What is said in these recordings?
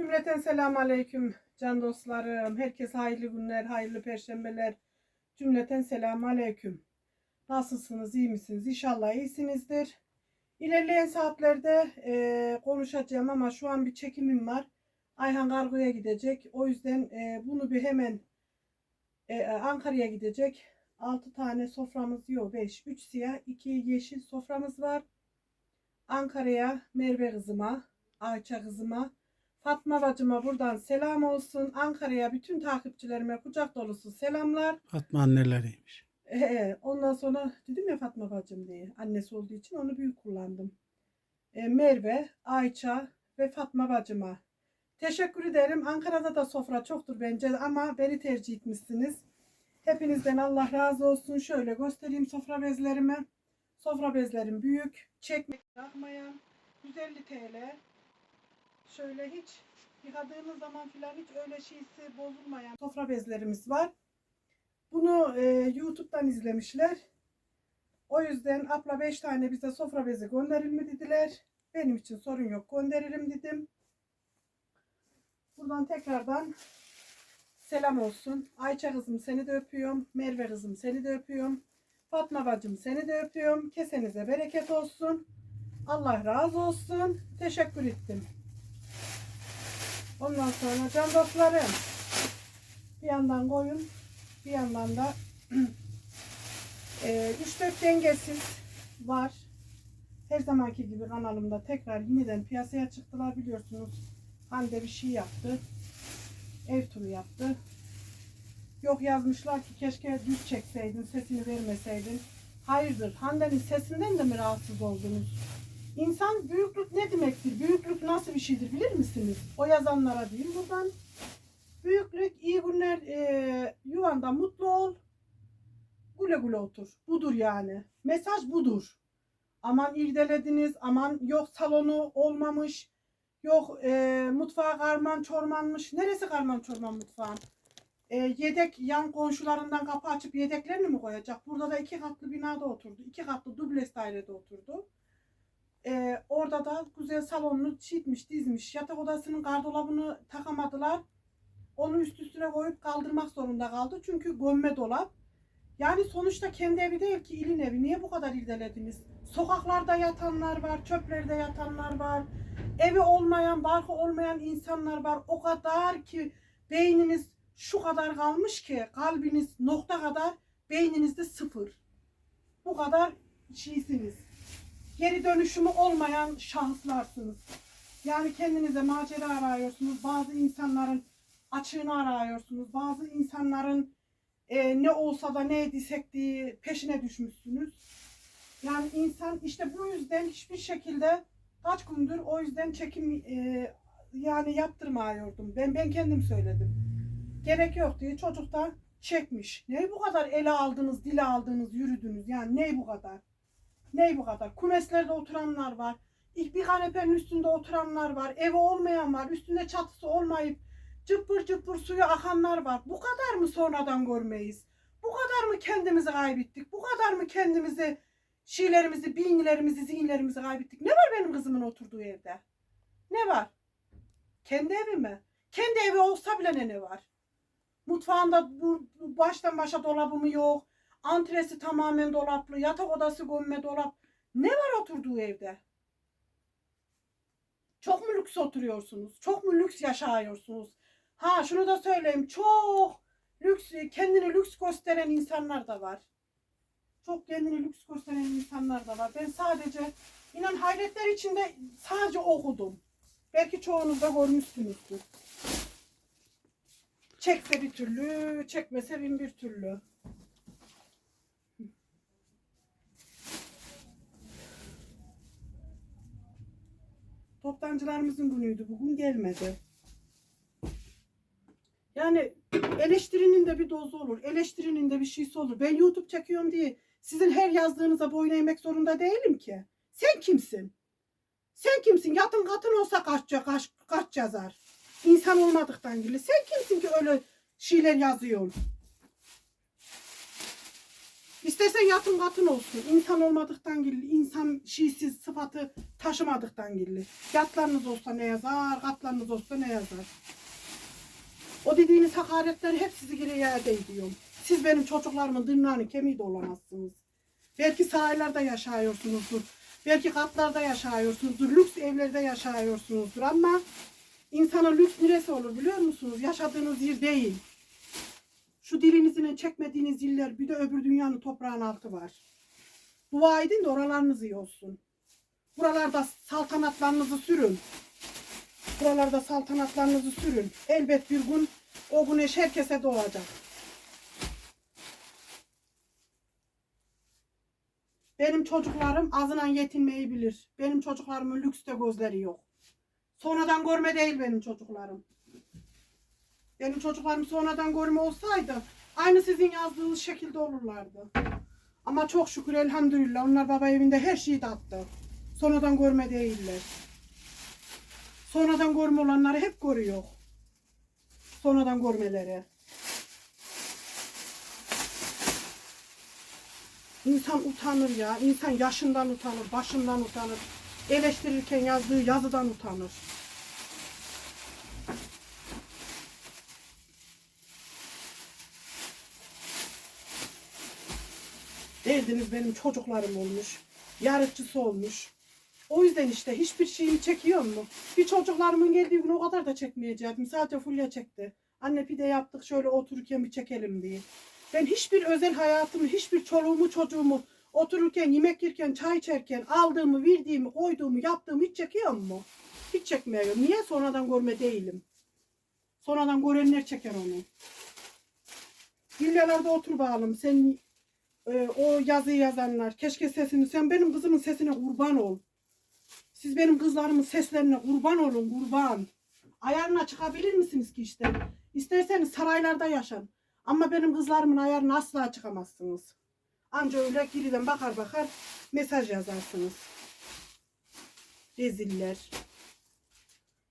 Cümleten selamun aleyküm can dostlarım. Herkese hayırlı günler, hayırlı perşembeler. Cümleten selamun aleyküm. Nasılsınız, iyi misiniz? İnşallah iyisinizdir. İlerleyen saatlerde eee, konuşacağım ama şu an bir çekimim var. Ayhan Kargo'ya gidecek. O yüzden eee, bunu bir hemen eee, Ankara'ya gidecek. 6 tane soframız yok. 5. 3 siyah, 2 yeşil soframız var. Ankara'ya Merve kızıma, Ayça kızıma, Fatma bacıma buradan selam olsun. Ankara'ya bütün takipçilerime kucak dolusu selamlar. Fatma anneleriymiş. Ee, ondan sonra dedim ya Fatma bacım diye. Annesi olduğu için onu büyük kullandım. Ee, Merve, Ayça ve Fatma bacıma. Teşekkür ederim. Ankara'da da sofra çoktur bence ama beni tercih etmişsiniz. Hepinizden Allah razı olsun. Şöyle göstereyim sofra bezlerimi. Sofra bezlerim büyük. Çekmek bırakmayan. 150 TL. Şöyle hiç yıkadığınız zaman filan hiç öyle şeysi bozulmayan sofra bezlerimiz var. Bunu e, YouTube'dan izlemişler. O yüzden abla 5 tane bize sofra bezi gönderir mi dediler. Benim için sorun yok gönderirim dedim. Buradan tekrardan selam olsun. Ayça kızım seni de öpüyorum. Merve kızım seni de öpüyorum. Fatma bacım seni de öpüyorum. Kesenize bereket olsun. Allah razı olsun. Teşekkür ettim. Ondan sonra can dostlarım. Bir yandan koyun. Bir yandan da e, 3-4 dengesiz var. Her zamanki gibi kanalımda tekrar yeniden piyasaya çıktılar biliyorsunuz. Hande bir şey yaptı. Ev turu yaptı. Yok yazmışlar ki keşke düz çekseydin, sesini vermeseydin. Hayırdır, Hande'nin sesinden de mi rahatsız oldunuz? İnsan büyüklük ne demektir? Büyüklük nasıl bir şeydir bilir misiniz? O yazanlara değil buradan. Büyüklük iyi günler e, yuvanda mutlu ol. Güle güle otur. Budur yani. Mesaj budur. Aman irdelediniz, aman yok salonu olmamış, yok e, mutfağı karman çormanmış. Neresi karman çorman mutfağın? E, yedek yan komşularından kapı açıp yedeklerini mi koyacak? Burada da iki katlı binada oturdu. iki katlı dubles dairede oturdu. E, orada da güzel salonunu çitmiş, dizmiş. Yatak odasının gardolabını takamadılar. Onu üst üstüne koyup kaldırmak zorunda kaldı. Çünkü gömme dolap. Yani sonuçta kendi evi değil ki ilin evi. Niye bu kadar irdelediniz? Sokaklarda yatanlar var, çöplerde yatanlar var. Evi olmayan, barkı olmayan insanlar var. O kadar ki beyniniz şu kadar kalmış ki kalbiniz nokta kadar beyninizde sıfır. Bu kadar şeysiniz. Geri dönüşümü olmayan şahıslarsınız. Yani kendinize macera arıyorsunuz. Bazı insanların açığını arıyorsunuz. Bazı insanların e, ne olsa da ne edisek diye peşine düşmüşsünüz. Yani insan işte bu yüzden hiçbir şekilde kaç gündür o yüzden çekim e, yani yaptırmıyordum. Ben ben kendim söyledim. Gerek yok diye çocuk da çekmiş. Ne bu kadar ele aldınız, dile aldınız, yürüdünüz. Yani ne bu kadar? Ne bu kadar? Kumeslerde oturanlar var. Bir kanepenin üstünde oturanlar var. Evi olmayan var. Üstünde çatısı olmayıp cıppır cıppır suyu akanlar var. Bu kadar mı sonradan görmeyiz? Bu kadar mı kendimizi kaybettik? Bu kadar mı kendimizi, şeylerimizi, beyinlerimizi, zihinlerimizi kaybettik? Ne var benim kızımın oturduğu evde? Ne var? Kendi evi mi? Kendi evi olsa bile ne ne var? Mutfağında bu baştan başa dolabı mı yok? Antresi tamamen dolaplı, yatak odası gömme dolap. Ne var oturduğu evde? Çok mu lüks oturuyorsunuz? Çok mu lüks yaşıyorsunuz? Ha şunu da söyleyeyim. Çok lüks, kendini lüks gösteren insanlar da var. Çok kendini lüks gösteren insanlar da var. Ben sadece inan hayretler içinde sadece okudum. Belki çoğunuz da görmüşsünüzdür. Çekse bir türlü, çekmese bin bir türlü. Toptancılarımızın günüydü. Bugün gelmedi. Yani eleştirinin de bir dozu olur. Eleştirinin de bir şeysi olur. Ben YouTube çekiyorum diye sizin her yazdığınıza boyun eğmek zorunda değilim ki. Sen kimsin? Sen kimsin? Yatın katın olsa kaç, kaç, kaç yazar? İnsan olmadıktan gibi. Sen kimsin ki öyle şeyler yazıyorsun? İstersen yatın katın olsun. İnsan olmadıktan gilli, insan şiisiz sıfatı taşımadıktan gilli. Yatlarınız olsa ne yazar, katlarınız olsa ne yazar. O dediğiniz hakaretleri hep sizi geri iade ediyorum. Siz benim çocuklarımın dırnağını kemiği de olamazsınız. Belki sahillerde yaşıyorsunuzdur. Belki katlarda yaşıyorsunuzdur. Lüks evlerde yaşıyorsunuzdur ama insanın lüks neresi olur biliyor musunuz? Yaşadığınız yer değil. Şu dilinizin çekmediğiniz iller bir de öbür dünyanın toprağın altı var. Dua edin de oralarınız iyi olsun. Buralarda saltanatlarınızı sürün. Buralarda saltanatlarınızı sürün. Elbet bir gün o güneş herkese doğacak. Benim çocuklarım azından yetinmeyi bilir. Benim çocuklarımın lükste gözleri yok. Sonradan görme değil benim çocuklarım. Benim çocuklarım sonradan görme olsaydı aynı sizin yazdığınız şekilde olurlardı. Ama çok şükür elhamdülillah onlar baba evinde her şeyi tattı. Sonradan görme değiller. Sonradan görme olanları hep görüyor. Sonradan görmeleri. İnsan utanır ya. İnsan yaşından utanır, başından utanır. Eleştirirken yazdığı yazıdan utanır. Derdiniz benim çocuklarım olmuş. Yarışçısı olmuş. O yüzden işte hiçbir şeyimi çekiyor mu? Bir çocuklarımın geldiği gün o kadar da çekmeyecektim. Sadece Fulya çekti. Anne pide yaptık şöyle otururken bir çekelim diye. Ben hiçbir özel hayatımı, hiçbir çoluğumu çocuğumu otururken, yemek yerken, çay içerken aldığımı, verdiğimi, koyduğumu, yaptığımı hiç çekiyor mu? Hiç çekmiyorum. Niye? Sonradan görme değilim. Sonradan görenler çeker onu. Villalarda otur bakalım. Sen e, o yazıyı yazanlar. Keşke sesini, sen benim kızımın sesine kurban ol. Siz benim kızlarımın seslerine kurban olun, kurban. Ayarına çıkabilir misiniz ki işte? İsterseniz saraylarda yaşan. Ama benim kızlarımın ayarına asla çıkamazsınız. Anca öyle giriden bakar bakar mesaj yazarsınız. Reziller.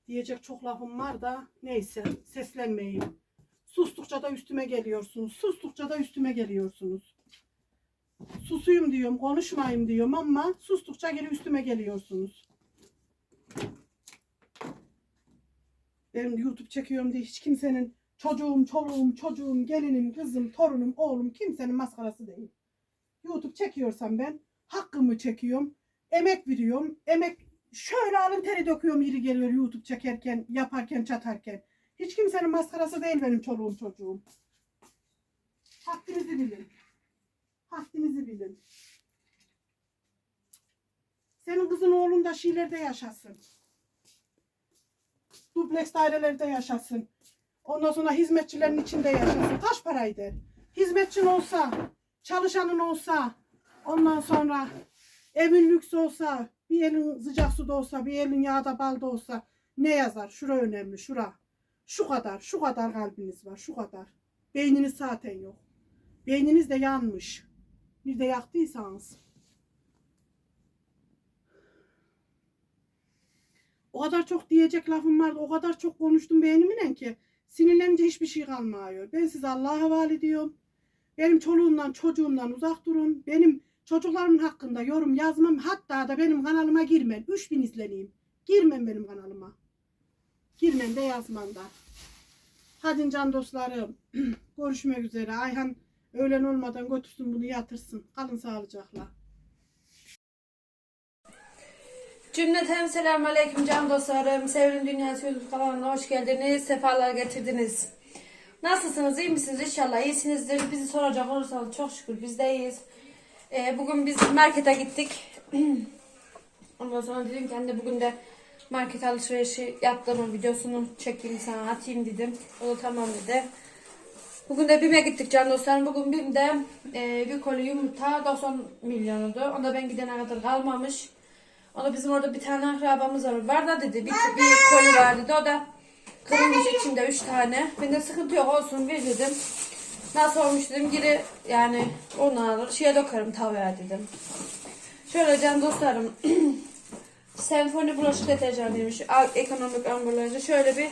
Diyecek çok lafım var da neyse seslenmeyin. Sustukça da üstüme geliyorsunuz. Sustukça da üstüme geliyorsunuz. Susuyum diyorum, konuşmayayım diyorum ama sustukça geri üstüme geliyorsunuz. Benim YouTube çekiyorum diye hiç kimsenin çocuğum, çoluğum, çocuğum, gelinim, kızım, torunum, oğlum kimsenin maskarası değil. YouTube çekiyorsam ben hakkımı çekiyorum. Emek veriyorum. Emek şöyle alın teri döküyorum yeri geliyor YouTube çekerken, yaparken, çatarken. Hiç kimsenin maskarası değil benim çoluğum, çocuğum. Haddinizi bilin. Haddinizi bilin. Senin kızın oğlun da şiirlerde yaşasın. Dubleks dairelerde yaşasın. Ondan sonra hizmetçilerin içinde yaşasın. Kaç paraydı? Hizmetçin olsa, çalışanın olsa, ondan sonra evin lüks olsa, bir elin sıcak suda olsa, bir elin yağda balda olsa ne yazar? Şura önemli, şura. Şu kadar, şu kadar kalbiniz var, şu kadar. Beyniniz zaten yok. Beyniniz de yanmış. Bir de yaktıysanız. O kadar çok diyecek lafım vardı. O kadar çok konuştum beynimle ki sinirlenince hiçbir şey kalmıyor. Ben size Allah'a havale ediyorum. Benim çoluğumdan çocuğumdan uzak durun. Benim çocuklarımın hakkında yorum yazmam. Hatta da benim kanalıma girmen. 3000 izleneyim. Girmem benim kanalıma. Girmem de yazmam da. Hadi can dostlarım. Görüşmek üzere. Ayhan öğlen olmadan götürsün bunu yatırsın. Kalın sağlıcakla. Cümleten selamun aleyküm can dostlarım. Sevrim Dünya YouTube kanalına hoş geldiniz. Sefalar getirdiniz. Nasılsınız? iyi misiniz? İnşallah iyisinizdir. Bizi soracak olursanız çok şükür biz de iyiyiz. Ee, bugün biz markete gittik. Ondan sonra dedim ki anne bugün de market alışverişi yaptığımın videosunu çekeyim sana atayım dedim. O da tamam dedi. Bugün de BİM'e gittik can dostlarım. Bugün BİM'de e, bir koli yumurta 90 milyonudu. Onda ben gidene kadar kalmamış. Ona bizim orada bir tane akrabamız var. Var da dedi. Bir, bir koli var dedi. O da kırılmış içinde 3 tane. Ben de sıkıntı yok olsun bir dedim. Nasıl olmuş dedim. Geri yani onu alır. Şeye dökerim tavaya dedim. Şöyle can dostlarım. Senfoni bulaşık deterjanıymış. Ekonomik ambalajı. Şöyle bir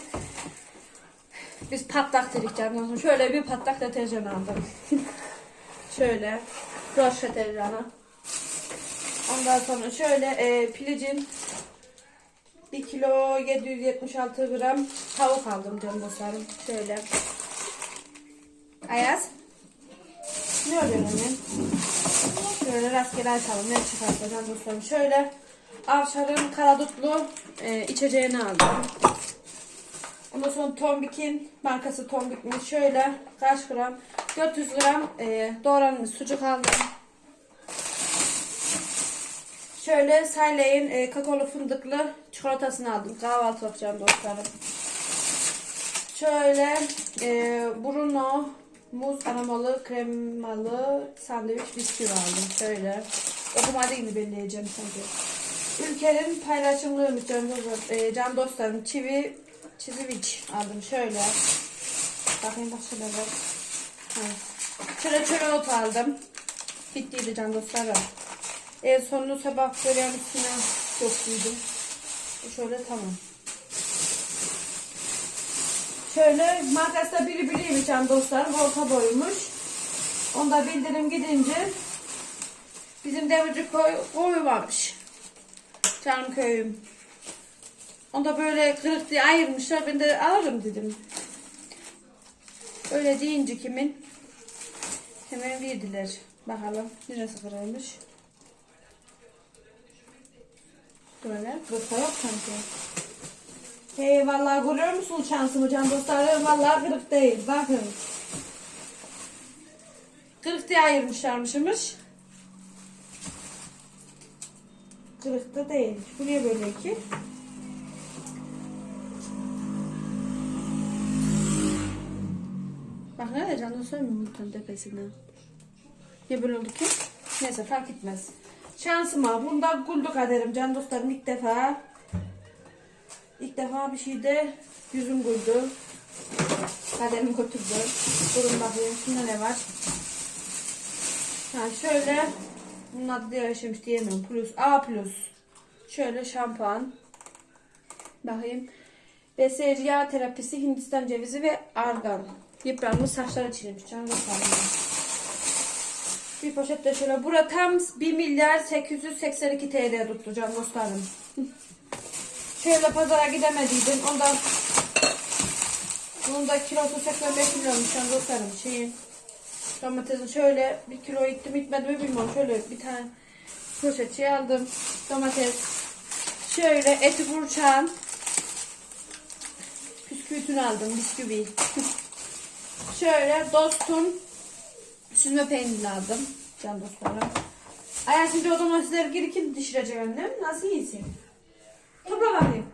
biz patlak dedik canım. Şöyle bir patlak deterjan aldım. Şöyle. Broşe tereyağına. Ondan sonra şöyle e, pilicin 1 kilo 776 gram tavuk aldım canım dostlarım. Şöyle. Ayaz. Ne oluyor anne? Şöyle rastgele açalım. Ne çıkarsa canım dostlarım. Şöyle Avşar'ın karadutlu e, içeceğini aldım. Ondan sonra Tombik'in markası Tombik'miş. Şöyle kaç gram? 400 gram e, doğranmış sucuk aldım. Şöyle Sayley'in e, kakaolu fındıklı çikolatasını aldım. Kahvaltı yapacağım dostlarım. Şöyle e, Bruno muz aromalı kremalı sandviç bisküvi aldım. Şöyle. Okuma değil mi belleyeceğim sanki. Ülkenin paylaşımlıymış can, e, can dostlarım. Çivi çiziviç aldım. Şöyle. Bakayım başka ne var. Ha. Şöyle çöre ot aldım. Bittiydi can dostlarım. En sonunu sabah böreğin üstüne. Bu şöyle tamam. Şöyle markası da biri biriymiş can dostlarım. Orta boymuş. Onda bildirim gidince bizim demirci koy koymamış. Canım köyüm. Onda böyle kırık diye ayırmışlar. Ben de alırım dedim. Öyle deyince kimin? Hemen verdiler. Bakalım neresi kırılmış. Böyle kırıkta yok sanki. Hey vallahi görüyor musunuz şansımı can dostlarım? Vallahi kırık değil. Bakın. Kırık diye ayırmışlarmışmış. Kırıkta değil. Buraya böyle ki. Bak ne can dostlarım yumurtanın tepesinden. Niye böyle oldu ki? Neyse fark etmez. Şansıma bunda güldü kaderim can dostlarım ilk defa. İlk defa bir şeyde yüzüm güldü. Kaderimi götürdü. Durun bakayım şunda ne var. Ha şöyle bunun adı diye yaşamış diyemiyorum. Plus A plus. Şöyle şampuan. Bakayım. BSC yağ terapisi, Hindistan cevizi ve argan. Yıpranmış saçları çiğnemiş. Canım dostlarım. Bir poşet de şöyle. Bura tam 1 milyar 882 TL can dostlarım. Şöyle pazara gidemediydim. Ondan bunun da kilosu 85 milyonmuş can dostlarım. Şeyin domatesin şöyle bir kilo gittim gitmedi mi bilmiyorum. Şöyle bir tane poşet şey aldım. Domates. Şöyle eti burçağın bisküvitini aldım. Bisküvi. şöyle dostun süzme peynirini aldım. Can dostlarım. Ayağım şimdi o domatesleri geri kim dişirecek annem? Nasıl iyisin? Topla bakayım.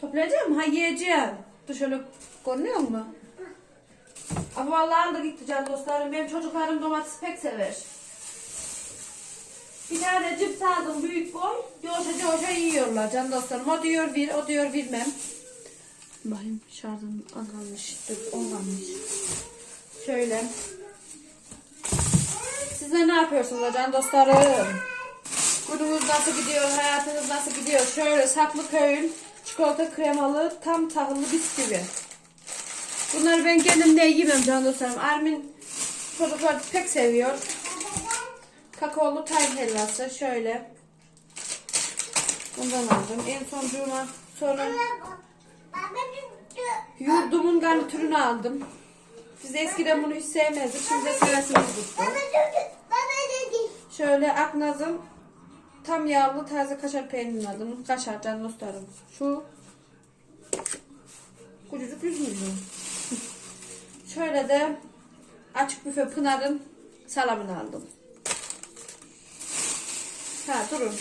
Toplayacağım. Ha yiyeceğim. Dur şöyle görünüyor mu? Ama vallahi da gitti can dostlarım. Benim çocuklarım domates pek sever. Bir tane cips aldım büyük boy. Yoşa yoşa yiyorlar can dostlarım. O diyor bir, o diyor bilmem. Bakayım şarjım azalmış. Olmamış. Şöyle. Sizler ne yapıyorsunuz can dostlarım? Günümüz nasıl gidiyor, hayatınız nasıl gidiyor? Şöyle Saklıköy'ün çikolata kremalı tam tahıllı bisküvi. Bunları ben kendim de yemem can dostlarım. Armin çocuklar pek seviyor. Kakaolu tay helvası şöyle. Bundan aldım. En son cuma sonra yurdumun garnitürünü aldım. Biz eskiden bunu hiç sevmezdik. Şimdi de sevesimiz tuttu. Şöyle Aknaz'ın tam yağlı taze kaşar peynirini aldım. Kaşar can dostlarım. Şu kucucuk 100 milyon. Şöyle de açık büfe Pınar'ın salamını aldım. Ha durun.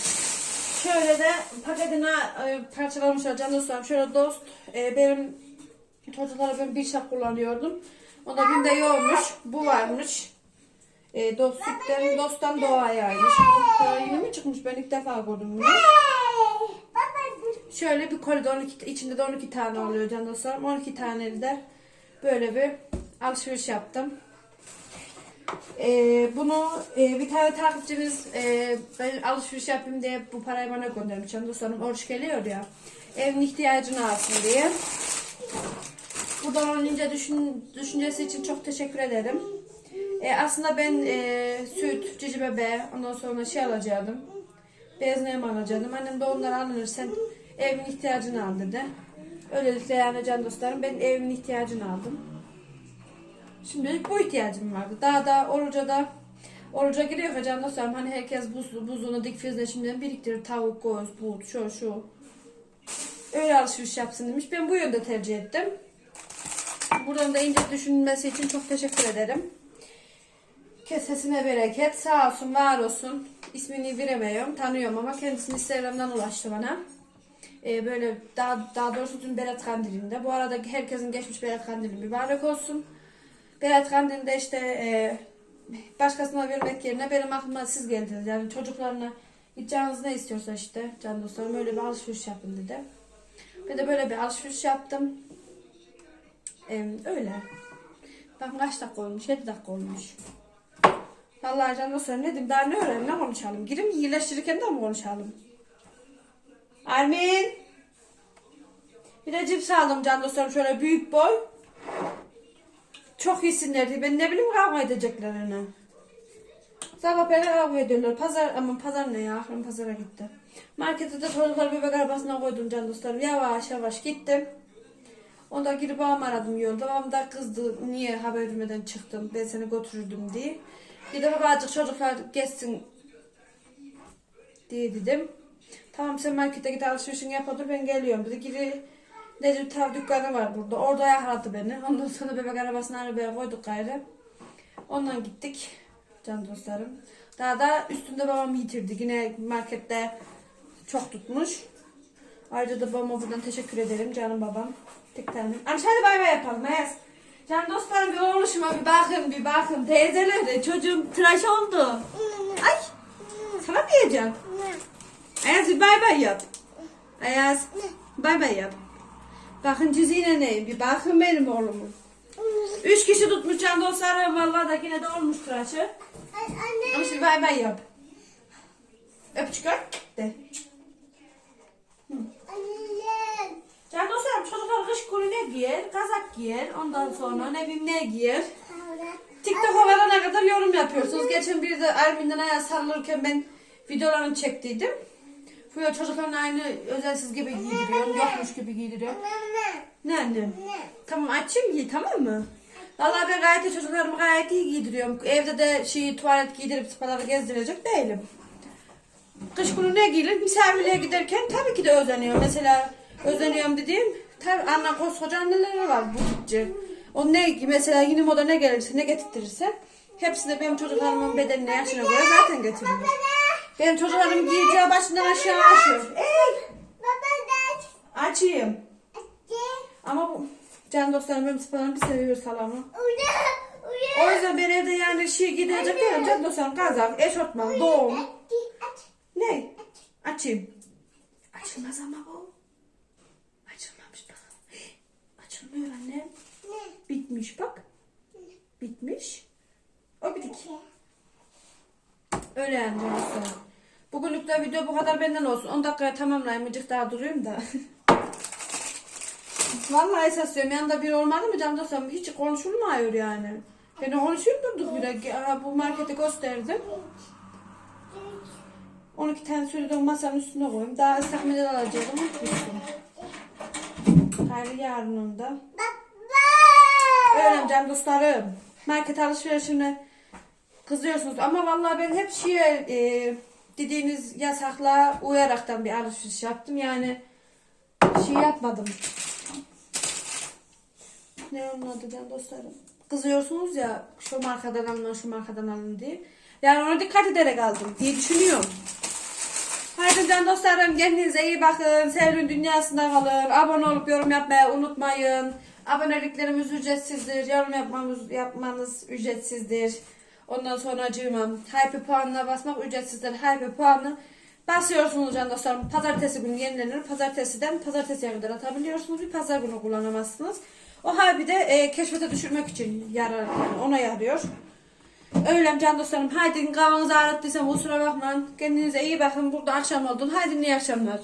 Şöyle de paketine e, parçalamışlar can dostlarım. Şöyle dost e, benim çocuklara ben bir şap kullanıyordum. Onda binde yokmuş. Bu varmış. E, dost sütten, dosttan doğayaymış. Bu da yeni mi çıkmış? Ben ilk defa gördüm bunu. Şöyle bir koridor 12, içinde de 12 tane oluyor can dostlarım. 12 tane de böyle bir alışveriş yaptım. Ee, bunu e, bir tane takipçimiz e, ben alışveriş yapayım diye bu parayı bana göndermiş. Can dostlarım oruç geliyor ya. Evin ihtiyacını alsın diye. Buradan onun düşüncesi için çok teşekkür ederim. E, aslında ben e, süt, cici bebe, ondan sonra şey alacaktım. Beyaz nem alacaktım. Annem de onları alınır sen evin ihtiyacını al dedi. Öylelikle yani can dostlarım ben evimin ihtiyacını aldım. Şimdilik bu ihtiyacım vardı. Daha da oruca da oruca giriyor can dostlarım. Hani herkes buz, buzluğunu dik frizle şimdiden biriktirir. Tavuk, göz, but, şu şu. Öyle alışveriş yapsın demiş. Ben bu yönde tercih ettim. Buradan da ince düşünmesi için çok teşekkür ederim. Kesesine bereket. Sağ olsun, var olsun. İsmini veremiyorum, tanıyorum ama kendisini Instagram'dan ulaştı bana. Ee, böyle daha, daha doğrusu dün Berat Kandili'nde. Bu arada herkesin geçmiş Berat Kandili mübarek olsun. Berat Kandili'nde işte e, başkasına vermek yerine benim aklıma siz geldiniz. Yani çocuklarına gideceğiniz ne istiyorsa işte can dostlarım öyle bir alışveriş yapın dedi. Ben de böyle bir alışveriş yaptım. Ee, öyle. Bakın kaç dakika olmuş? 7 dakika olmuş. Vallahi can dostlarım ne diyeyim daha ne öğrenelim ne konuşalım? Girim iyileştirirken de mi konuşalım? Armin. Bir de cips aldım can dostlarım şöyle büyük boy. Çok iyisinler ben ne bileyim kavga edeceklerini. Sabah böyle kavga ediyorlar. Pazar ama pazar ne ya? Aklım pazara gitti. Markette de çocuklar bebek arabasına koydum can dostlarım. Yavaş yavaş gittim. Onda girip babamı aradım yolda. Babam da kızdı. Niye haber vermeden çıktım? Ben seni götürürdüm diye. Bir de babacık çocuklar geçsin diye dedim. Tamam sen markete git alışverişini yap otur ben geliyorum. Dedi giri Necip Tav dükkanı var burada. Orada yakaladı beni. Ondan sonra bebek arabasını arabaya koyduk gayrı. Ondan gittik. Can dostlarım. Daha da üstünde babam yitirdi. Yine markette çok tutmuş. Ayrıca da babama buradan teşekkür ederim canım babam. Tek tanem. Amca hadi bay bay yapalım. Ayaz. Can dostlarım bir oluşuma bir bakın bir bakın. Teyzeler çocuğum tıraş oldu. Ay. Sana mı diyeceğim? Ayaz bir bay bay yap. Ayaz bay bay yap. Bakın cüzine neyim bir bakın benim oğlumun. Üç kişi tutmuş can dostlarım. Vallahi da yine de olmuş tıraşı. Ama şimdi bay bay yap. Öpücük öp de. Can dostlarım çocuklar kış giyer? Kazak giyer. Ondan sonra ne bileyim ne giyer. TikTok'a varana kadar yorum yapıyorsunuz. Geçen bir de Ermin'den ayağı sarılırken ben videolarını çektiydim. Fuya çocukların aynı özelsiz gibi giydiriyorum. Yokmuş gibi giydiriyorum. Ne annem? Tamam açayım giy tamam mı? Vallahi ben gayet iyi çocuklarımı gayet iyi giydiriyorum. Evde de şey tuvalet giydirip sıpaları gezdirecek değilim. Kış günü ne giyilir? Misafirliğe giderken tabii ki de özeniyorum. Mesela özeniyorum dediğim tabii anne koskoca anneleri var butikçi. O ne mesela yeni moda ne gelirse ne getirtirirse hepsi de benim çocuklarımın bedenine yaşına göre zaten getiriyor. Benim çocuklarım giyeceği başından aşağı aşıyor. Ey! Açayım. Ama bu can dostlarım benim spalarım bir seviyor salamı. O yüzden ben evde yani şey gidecek değilim. Can dostlarım kazak, eşortman, doğum. Ne? Açayım. Açılmaz ama bu. Açılmamış bak. Açılmıyor anne. Bitmiş bak. Bitmiş. O bitik. Yani can dostlarım. Bugünlük de video bu kadar benden olsun. 10 dakikaya tamamlayayım. Mıcık daha durayım da. Vallahi esas diyorum yanında biri olmadı mı can dostlarım hiç konuşulmuyor yani. Ben konuşuyorum durduk bile. Aha, bu markete gösterdim. 12 tane sürüden masanın üstüne koyayım. Daha ıslak mendil alacaktım. Unutmuştum. Hayırlı yarının da. Öyle can dostlarım. Market alışverişine kızıyorsunuz. Ama vallahi ben hep şeye e, dediğiniz yasakla uyaraktan bir alışveriş yaptım. Yani şey yapmadım. Ne onun adı can dostlarım? Kızıyorsunuz ya şu markadan alın şu markadan alın diye. Yani ona dikkat ederek aldım diye düşünüyorum. Haydi can dostlarım kendinize iyi bakın. Sevrin dünyasında kalın. Abone olup yorum yapmayı unutmayın. Aboneliklerimiz ücretsizdir. Yorum yapmamız, yapmanız ücretsizdir. Ondan sonra cıvımam. Hype puanına basmak ücretsizdir. Hype puanı basıyorsunuz can dostlarım. Pazartesi günü yenilenir. Pazartesiden pazartesiye kadar atabiliyorsunuz. Bir pazar günü kullanamazsınız. O harbi de e, keşfete düşürmek için yarar, yani ona yarıyor. Öyle can dostlarım. Haydi kahvanızı ağrıttıysam kusura bakmayın. Kendinize iyi bakın. Burada akşam oldu. Haydi iyi akşamlar.